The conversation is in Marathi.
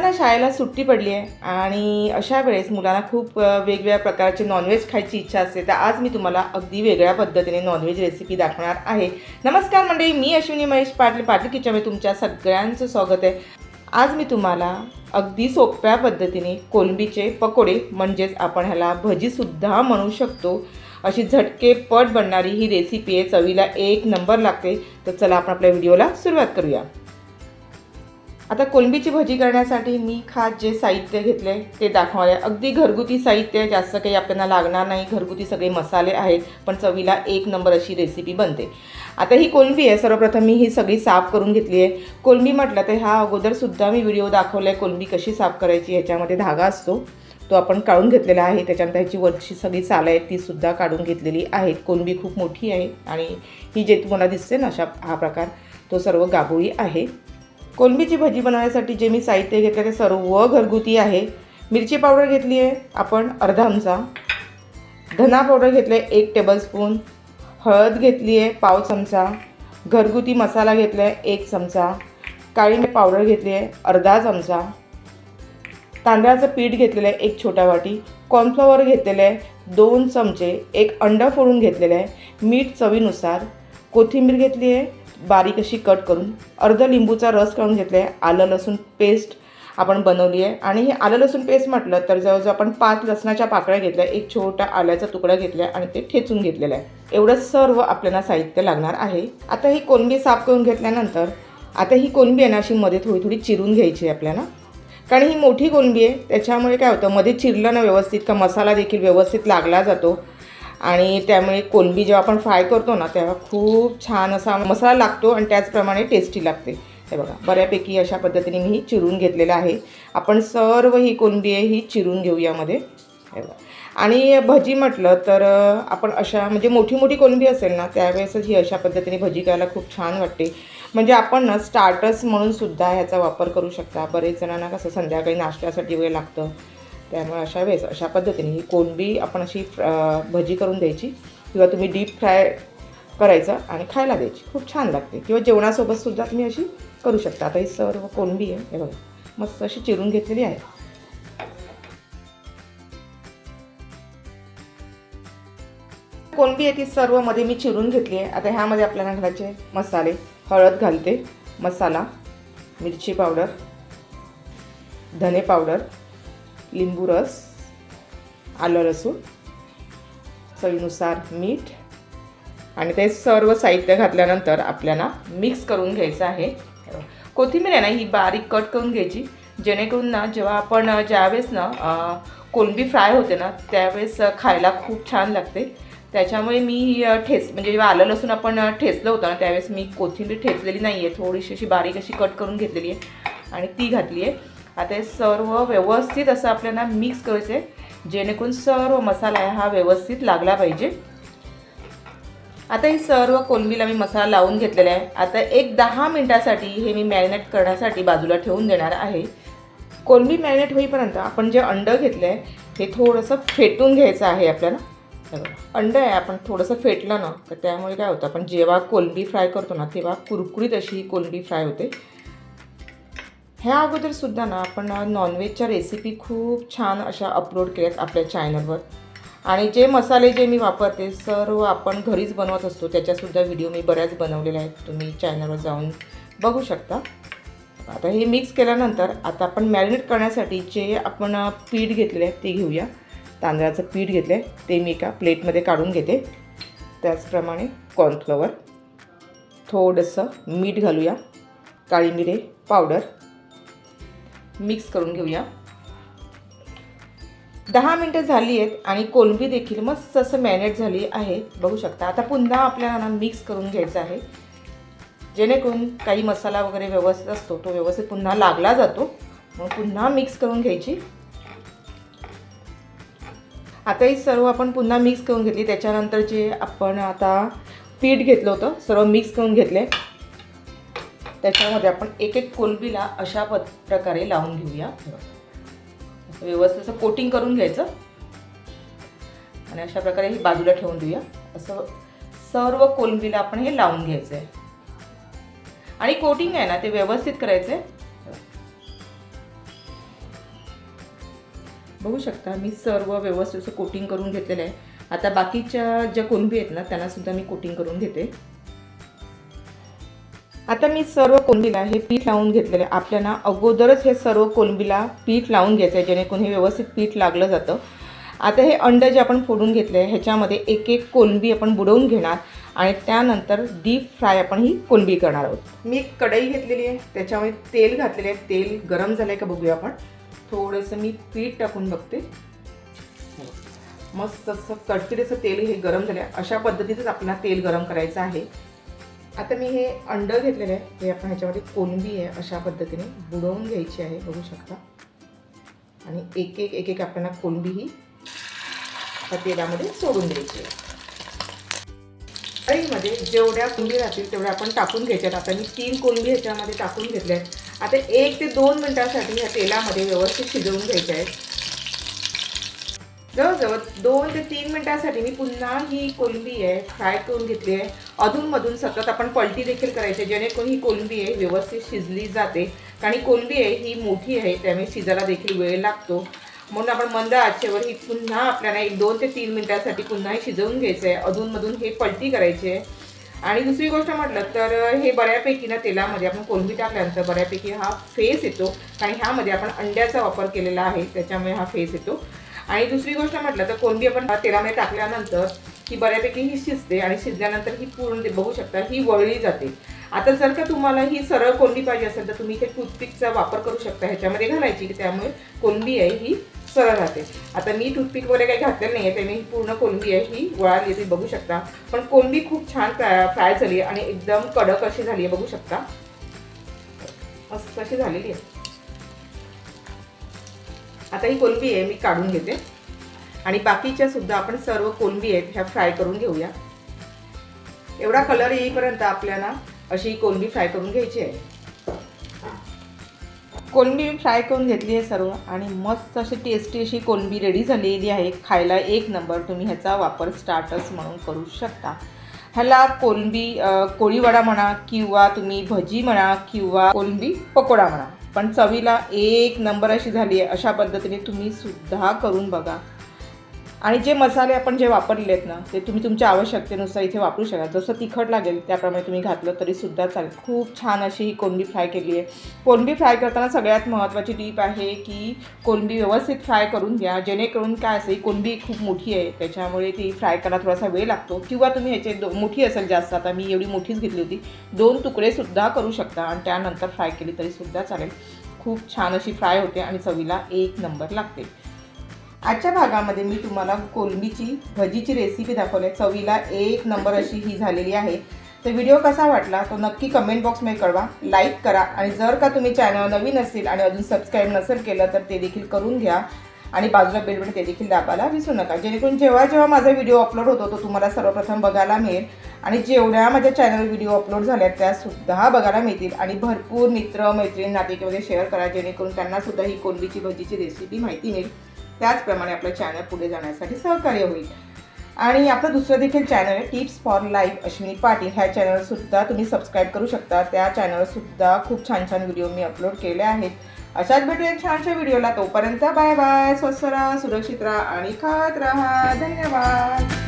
मुलांना शाळेला सुट्टी पडली आहे आणि अशा वेळेस मुलांना खूप वेगवेगळ्या प्रकारचे नॉनव्हेज खायची इच्छा असते. तर आज मी तुम्हाला अगदी वेगळ्या पद्धतीने नॉनव्हेज रेसिपी दाखवणार आहे. नमस्कार मंडळी मी अश्विनी महेश पाटील पाटील किचनमध्ये तुमच्या सगळ्यांचं स्वागत आहे. आज मी तुम्हाला अगदी सोप्या पद्धतीने कोलंबीचे पकोडे म्हणजेच आपण ह्याला भजीसुद्धा म्हणू शकतो. अशी झटके पट बनणारी ही रेसिपी आहे. चवीला एक नंबर लागते. तर चला आपण आपल्या व्हिडिओला सुरुवात करूया. आता कोलंबीची भजी करण्यासाठी मी खास जे साहित्य घेतले ते दाखवले अगदी घरगुती साहित्य जास्त काही आपल्याला लागणार नाही. घरगुती सगळे मसाले आहेत पण चवीला एक नंबर अशी रेसिपी बनते. आता ही कोलंबी आहे सर्वप्रथम मी ही सगळी साफ करून घेतली आहे. कोलंबी म्हटलं तर ह्या अगोदरसुद्धा मी व्हिडिओ दाखवला आहे कोलंबी कशी साफ करायची ह्याच्यामध्ये धागा असतो. तो आपण काढून घेतलेला आहे त्याच्यानंतर ह्याची वरची सगळी सालं आहेत तीसुद्धा काढून घेतलेली आहेत कोलंबी खूप मोठी आहे आणि ही जे तुम्हाला दिसते ना अशा हा प्रकार तो सर्व गाभोळी आहे. कोलंबीची भजी बनवण्यासाठी जे मी साहित्य घेतलं ते सर्व घरगुती आहे. मिरची पावडर घेतली आहे. आपण अर्धा चमचा धना पावडर घेतलं आहे. एक टेबलस्पून हळद घेतली आहे. पाव चमचा. घरगुती मसाला घेतला आहे. एक चमचा. काळी मिरी पावडर घेतली आहे. अर्धा चमचा. तांदळाचं पीठ घेतलेलं आहे. एक छोटा वाटी. कॉर्नफ्लॉवर घेतलेलं आहे. दोन चमचे. एक अंडा फोडून घेतलेलं आहे. मीठ चवीनुसार. कोथिंबीर घेतली आहे. बारीक अशी कट करून अर्ध लिंबूचा रस काढून घेतला आहे आलं लसूण पेस्ट आपण बनवली आहे आणि हे आलं लसूण पेस्ट म्हटलं तर जवळजवळ आपण पाच लसणाच्या पाकळ्या घेतल्या. एक छोटा आल्याचा तुकडा घेतला आणि ते ठेचून घेतलेलं आहे. एवढं सर्व आपल्याला साहित्य लागणार आहे. आता ही कोलंबी साफ करून घेतल्यानंतर आता ही कोलंबी आहे ना अशी मध्ये थोडी थोडी चिरून घ्यायची आहे आपल्याला. कारण ही मोठी कोलंबी आहे त्याच्यामुळे काय होतं मध्ये चिरलं ना व्यवस्थित का मसाला देखील व्यवस्थित लागला जातो. आणि त्यामुळे कोलंबी जेव्हा आपण फ्राय करतो ना तेव्हा खूप छान असा मसाला लागतो आणि त्याचप्रमाणे टेस्टी लागते. हे बघा बऱ्यापैकी अशा पद्धतीने मी ही चिरून घेतलेलं आहे. आपण सर्व ही कोलंबी आहे ही चिरून घेऊ यामध्ये. हे बघा. आणि भजी म्हटलं तर आपण अशा म्हणजे मोठी मोठी कोलंबी असेल ना त्यावेळेसच ही अशा पद्धतीने भजी करायला खूप छान वाटते. म्हणजे आपण ना स्टार्टर्स म्हणून सुद्धा ह्याचा वापर करू शकता. बरेच जणांना कसं संध्याकाळी नाश्त्यासाठी वेळ लागतं. त्यामुळे अशा वेळेस अशा पद्धतीने ही कोणबी आपण अशी भजी करून द्यायची किंवा तुम्ही डीप फ्राय करायचं आणि खायला द्यायची. खूप छान लागते. किंवा जेवणासोबत सुद्धा तुम्ही अशी करू शकता. आता ही सर्व कोणबी आहे हे बघा. मस्त अशी चिरून घेतलेली आहे. कोणबी आहे ती सर्वमध्ये मी चिरून घेतली आहे. आता ह्यामध्ये आपल्याला घालायचे मसाले. हळद घालते मसाला मिरची पावडर धने पावडर लिंबू रस आलं लसूण चवीनुसार मीठ आणि ते सर्व साहित्य घातल्यानंतर आपल्याला मिक्स करून घ्यायचं आहे. कोथिंबीर आहे ना ही बारीक कट करून घ्यायची. जेणेकरून ना जेव्हा आपण ज्यावेळेस ना कोलंबी फ्राय होते ना त्यावेळेस खायला खूप छान लागते. त्याच्यामुळे मी ठेस ठेच म्हणजे जेव्हा आलं लसूण आपण ठेचलं होतं ना त्यावेळेस मी कोथिंबीर ठेचलेली नाही आहे थोडीशी अशी बारीक अशी कट करून घेतलेली आहे आणि ती घातली आहे आता हे सर्व व्यवस्थित असं आपल्याला मिक्स करायचं आहे जेणेकरून सर्व मसाला आहे हा व्यवस्थित लागला पाहिजे. आता ही सर्व कोलंबीला मी मसाला लावून घेतलेला आहे. आता एक दहा मिनटासाठी हे मी मॅरिनेट करण्यासाठी बाजूला ठेवून देणार आहे. कोलंबी मॅरिनेट होईपर्यंत आपण जे अंडं घेतलं आहे हे थोडंसं फेटून घ्यायचं आहे आपल्याला. अंडं आहे आपण थोडंसं फेटलं ना तर त्यामुळे काय होतं आपण जेव्हा कोलंबी फ्राय करतो ना तेव्हा कुरकुरीत अशी ही कोलंबी फ्राय होते. ह्या अगोदरसुद्धा ना आपण नॉनव्हेजच्या रेसिपी खूप छान अशा अपलोड केल्यात आपल्या चॅनलवर आणि जे मसाले जे मी वापरते सर्व आपण घरीच बनवत असतो. त्याच्यासुद्धा व्हिडिओ मी बऱ्याच बनवलेल्या आहेत. तुम्ही चॅनलवर जाऊन बघू शकता. आता हे मिक्स केल्यानंतर आता आपण मॅरिनेट करण्यासाठी जे आपण पीठ घेतले आहे ते घेऊया. तांदळाचं पीठ घेतलं आहे ते मी एका प्लेटमध्ये काढून घेते. त्याचप्रमाणे कॉर्नफ्लॉवर थोडंसं मीठ घालूया. काळी मिरे पावडर मिक्स करून घेऊया. दहा मिनटं झाली आहेत आणि कोलंबी देखील मस्त असं मॅरिनेट झाली आहे. बघू शकता. आता पुन्हा आपल्याला ना मिक्स करून घ्यायचं आहे. जेणेकरून काही मसाला वगैरे व्यवस्थित असतो तो व्यवस्थित पुन्हा लागला जातो. मग पुन्हा मिक्स करून घ्यायची. आता ही सर्व आपण पुन्हा मिक्स करून घेतली. त्याच्यानंतर जे आपण आता पीठ घेतलं होतं सर्व मिक्स करून घेतले त्याच्यामध्ये आपण एक एक कोलबीला अशा पद प्रकारे लावून घेऊया. असं व्यवस्थित असं कोटिंग करून घ्यायचं. आणि अशा प्रकारे ही बाजूला ठेवून देऊया. असं सर्व कोलंबीला आपण हे लावून घ्यायचं आहे आणि कोटिंग आहे ना ते व्यवस्थित करायचं आहे बघू शकता मी सर्व व्यवस्थित असं कोटिंग करून घेतलेलं आहे. आता बाकीच्या ज्या कोलंबी आहेत ना त्यांना सुद्धा मी कोटिंग करून घेते. आता मी सर्व कोलंबीला हे पीठ लावून घेतलेलं. आहे आपल्याला अगोदरच हे सर्व कोलंबीला पीठ लावून घ्यायचं आहे जेणेकरून हे व्यवस्थित पीठ लागलं जातं. आता हे अंडं जे आपण फोडून घेतले आहे ह्याच्यामध्ये एक एक कोलंबी आपण बुडवून घेणार आणि त्यानंतर डीप फ्राय आपण ही कोलंबी करणार आहोत. मी एक कढई घेतलेली आहे त्याच्यामध्ये तेल घातलेले आहे. तेल गरम झालं आहे का बघूया आपण. थोडंसं मी पीठ टाकून बघते. मस्त असं कडकीड तेल हे गरम झालं आहे अशा पद्धतीचंच आपल्याला तेल गरम करायचं आहे. आता मी हे अंडं घेतलेलं आहे. हे आपण ह्याच्यामध्ये कोलंबी आहे अशा पद्धतीने बुडवून घ्यायची आहे बघू शकता. आणि एक एक एक एक आपल्याला कोलंबी ही तेलामध्ये सोडून द्यायची आहे. कढईमध्ये जेवढ्या कोंबी राहतील तेवढ्या आपण टाकून घ्यायच्यात आता मी तीन कोंबी ह्याच्यामध्ये टाकून घेतल्या आहेत. आता एक ते दोन मिनटासाठी ह्या तेलामध्ये व्यवस्थित शिजवून घ्यायच्या आहेत. जवळजवळ दोन ते तीन मिनिटांसाठी मी पुन्हा ही कोलंबी आहे फ्राय करून घेतली आहे. अधूनमधून सतत आपण पलटी देखील करायची आहे, जेणेकरून ही कोलंबी आहे व्यवस्थित शिजली जाते. कारण ही कोलंबी आहे ही मोठी आहे त्यामुळे शिजायला देखील वेळ लागतो. म्हणून आपण मंद आचेवर ही पुन्हा आपल्याला एक दोन ते तीन मिनिटांसाठी पुन्हा हे शिजवून घ्यायचं आहे. अधूनमधून हे पलटी करायची आहे. आणि दुसरी गोष्ट म्हटलं तर हे बऱ्यापैकी ना तेलामध्ये आपण कोलंबी टाकल्यानंतर बऱ्यापैकी हा फेस येतो. आणि ह्यामध्ये आपण अंड्याचा वापर केलेला आहे त्याच्यामुळे हा फेस येतो. आणि दुसरी गोष्ट म्हटलं तर कोणबी आपण तेलामध्ये टाकल्यानंतर ही बऱ्यापैकी ही शिजते आणि शिजल्यानंतर ही पूर्ण बघू शकता ही वळली जाते. आता जर का तुम्हाला ही सरळ कोंडी पाहिजे असेल तर तुम्ही इथे टूथपिकचा वापर करू शकता ह्याच्यामध्ये घालायची की त्यामुळे कोलंबी आहे ही सरळ राहते. आता मी टूथपिक वगैरे काही घातलेलं नाही आहे त्यामुळे ही पूर्ण कोलंबी आहे ही वळाली तुम्ही बघू शकता. पण कोलंबी खूप छान फ्राय फ्राय झाली आहे आणि एकदम कडक अशी झाली आहे बघू शकता. मस्त अशी झालेली आहे. आता ही कोलंबी आहे मी काढून घेते. आणि बाकीच्या सुद्धा आपण सर्व कोलंबी आहेत ह्या फ्राय करून घेऊया. एवढा कलर येईपर्यंत आपल्याला अशी ही कोलंबी फ्राय करून घ्यायची आहे. कोलंबी मी फ्राय करून घेतली आहे सर्व आणि मस्त अशी टेस्टी अशी कोलंबी रेडी झालेली आहे. खायला एक नंबर तुम्ही ह्याचा वापर स्टार्टर्स म्हणून करू शकता. ह्याला कोलंबी कोळीवडा म्हणा किंवा तुम्ही भजी म्हणा किंवा कोलंबी पकोडा म्हणा. पण चवीला एक नंबर अशी झाली आहे. अशा पद्धतीने तुम्ही सुद्धा करून बघा. आणि जे मसाले आपण जे वापरले आहेत ना ते तुम्ही तुमच्या आवश्यकतेनुसार इथे वापरू शकाल जसं तिखट लागेल त्याप्रमाणे तुम्ही घातलं तरी सुद्धा चालेल. खूप छान अशी ही कोलंबी फ्राय केली आहे. कोलंबी फ्राय करताना सगळ्यात महत्त्वाची टीप आहे की कोलंबी व्यवस्थित फ्राय करून घ्या. जेणेकरून काय असेल कोलंबी खूप मोठी आहे त्याच्यामुळे ती फ्राय करायला थोडासा वेळ लागतो. किंवा तुम्ही ह्याचे दो मोठी असेल जास्त आता मी एवढी मोठीच घेतली होती. दोन तुकडेसुद्धा करू शकता आणि त्यानंतर फ्राय केली तरीसुद्धा चालेल. खूप छान अशी फ्राय होते आणि चवीला एक नंबर लागते. आजच्या भागामध्ये मी तुम्हाला कोलंबीची भजीची रेसिपी दाखवली आहे. चवीला एक नंबर अशी ही झालेली आहे. तर व्हिडिओ कसा वाटला तो नक्की कमेंट बॉक्समध्ये कळवा. लाईक करा आणि जर का तुम्ही चॅनल नवीन असेल आणि अजून सबस्क्राईब नसेल केलं तर ते देखील करून घ्या. आणि बाजूला बेल ते देखील दाबायला विसरू नका. जेणेकरून जेव्हा जेव्हा माझा व्हिडिओ अपलोड होतो तो तुम्हाला सर्वप्रथम बघायला मिळेल. आणि जेवढ्या माझ्या चॅनल व्हिडिओ अपलोड झाल्या त्यासुद्धा बघायला मिळतील. आणि भरपूर मित्र मैत्रीण नातेवाईक शेअर करा जेणेकरून त्यांनासुद्धा ही कोलंबीची भजीची रेसिपी माहिती मिळेल. त्याचप्रमाणे आपलं चॅनल पुढे जाण्यासाठी सहकार्य होईल. आणि आपलं दुसरं देखील चॅनल आहे tips for life Ashwini Patil. ह्या चॅनलसुद्धा तुम्ही सबस्क्राईब करू शकता. त्या चॅनलसुद्धा खूप छान छान व्हिडिओ मी अपलोड केले आहेत. अशाच भेटूया छानशा व्हिडिओला तोपर्यंत बाय बाय स्वस्त राहा सुरक्षित राहा आणि खात राहा. धन्यवाद.